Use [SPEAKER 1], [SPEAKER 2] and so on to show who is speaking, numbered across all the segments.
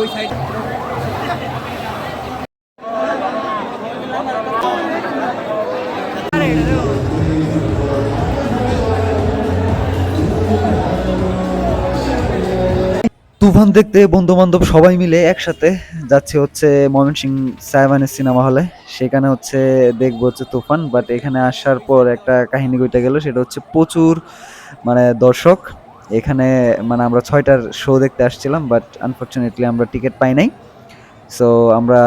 [SPEAKER 1] ওই সাইড
[SPEAKER 2] তুফান দেখতে বন্ধু বান্ধব সবাই মিলে একসাথে যাচ্ছে হচ্ছে ময়মনসিং সাইবানের সিনেমা হলে। সেখানে হচ্ছে দেখব হচ্ছে তুফান বাট এখানে আসার পর একটা কাহিনী কইটা গেল, সেটা হচ্ছে প্রচুর মানে দর্শক এখানে মানে আমরা ছয়টার শো দেখতে আসছিলাম বাট আনফর্চুনেটলি আমরা টিকিট পাই নাই। সো আমরা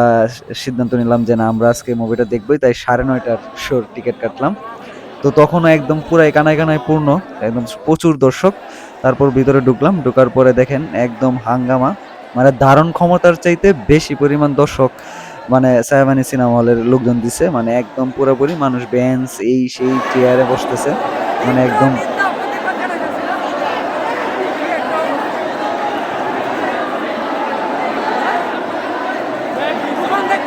[SPEAKER 2] সিদ্ধান্ত নিলাম যে না, আমরা আজকে মুভিটা দেখবোই, তাই সাড়ে নয়টার শোর টিকিট কাটলাম। তো তখনও একদম পুরাই কানায় কানায় পূর্ণ, একদম প্রচুর দর্শক। তারপর ভিতরে ঢুকলাম, ঢোকার পরে দেখেন একদম হাঙ্গামা। মানে ধারণ ক্ষমতার চাইতে বেশি পরিমাণ দর্শক মানে সায়াবানি সিনেমা হলের লোকজন দিছে। মানে একদম পুরোপুরি মানুষ বেঞ্চ এই সেই চেয়ারে বসতেছে। মানে একদম
[SPEAKER 1] তুফান দেখতে আসছে তুফান হ্যাঁ দুলাল তুফান দেখতে আসছে থিয়েটার অবস্থা নাই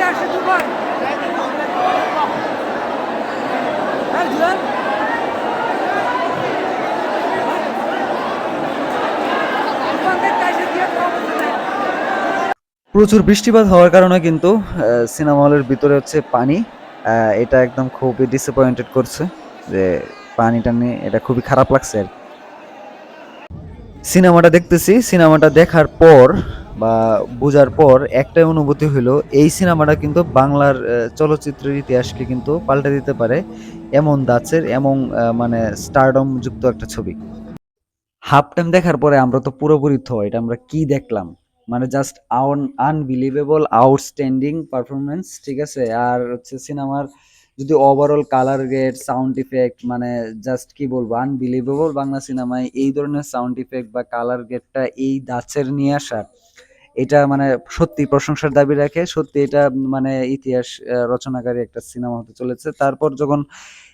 [SPEAKER 2] প্রচুর বৃষ্টিপাত হওয়ার কারণে কিন্তু সিনেমা হলের ভিতরে হচ্ছে পানি। এটা একদম খুবই ডিসঅ্যাপয়েন্টেড করছে যে পানিটা নিয়ে এটা খুবই খারাপ লাগছে আর সিনেমাটা দেখতেছি। সিনেমাটা দেখার পর বা বোঝার পর একটাই অনুভূতি হলো, এই সিনেমাটা কিন্তু বাংলার চলচ্চিত্রের ইতিহাসকে কিন্তু পাল্টে দিতে পারে এমন দাচের এমন মানে স্টারডম যুক্ত একটা ছবি। হাফ টাইম দেখার পরে আমরা তো পুরোপুরি থ, এটা আমরা কি দেখলাম? মানে just un unbelievable outstanding performance ঠিক আছে? আর হচ্ছে সিনেমার যদি overall colour grade sound effect মানে জাস্ট কি বলব আনবিলিভেবল বাংলা সিনেমায় এই ধরনের সাউন্ড ইফেক্ট বা কালার গেটটা এই দাচের নিয়ে আসা এটা মানে সত্যি প্রশংসার দাবি রাখে, সত্যি এটা মানে ইতিহাস রচনাকারী একটা সিনেমা হতে চলেছে। তারপর যখন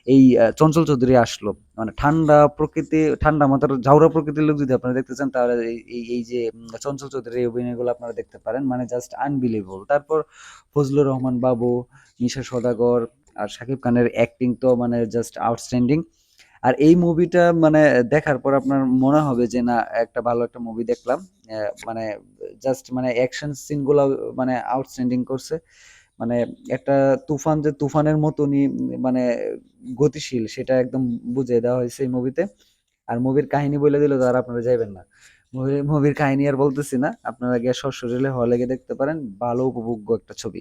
[SPEAKER 2] এই চঞ্চল চৌধুরী আসলো মানে ঠান্ডা প্রকৃতি, ঠান্ডা মাথার ঝাউরা প্রকৃতির লোক যদি আপনারা দেখতে চান, তাহলে এই- এই এই যে চঞ্চল চৌধুরীর এই অভিনয়গুলো আপনারা দেখতে পারেন মানে জাস্ট আনবিলিভেবল তারপর ফজলুর রহমান বাবু, নিশা সদাগর আর শাকিব খানের অ্যাক্টিং তো মানে জাস্ট আউটস্ট্যান্ডিং আর এই মুভিটা মানে দেখার পর আপনার মনে হবে যে, না, একটা ভালো একটা মুভি দেখলাম। মানে জাস্ট মানে অ্যাকশন সিনগুলো মানে আউটস্ট্যান্ডিং করছে। মানে একটা তুফান যে তুফানের মতনই মানে গতিশীল, সেটা একদম বুঝিয়ে দেওয়া হয়েছে এই মুভিতে আর মুভির কাহিনী বলে দিলে তো আর আপনারা যাইবেন না। মুভির মুভির কাহিনী আর বলতেছি না। আপনারা গিয়ে সশরীরে হলে গিয়ে দেখতে পারেন। ভালো, উপভোগ্য একটা ছবি।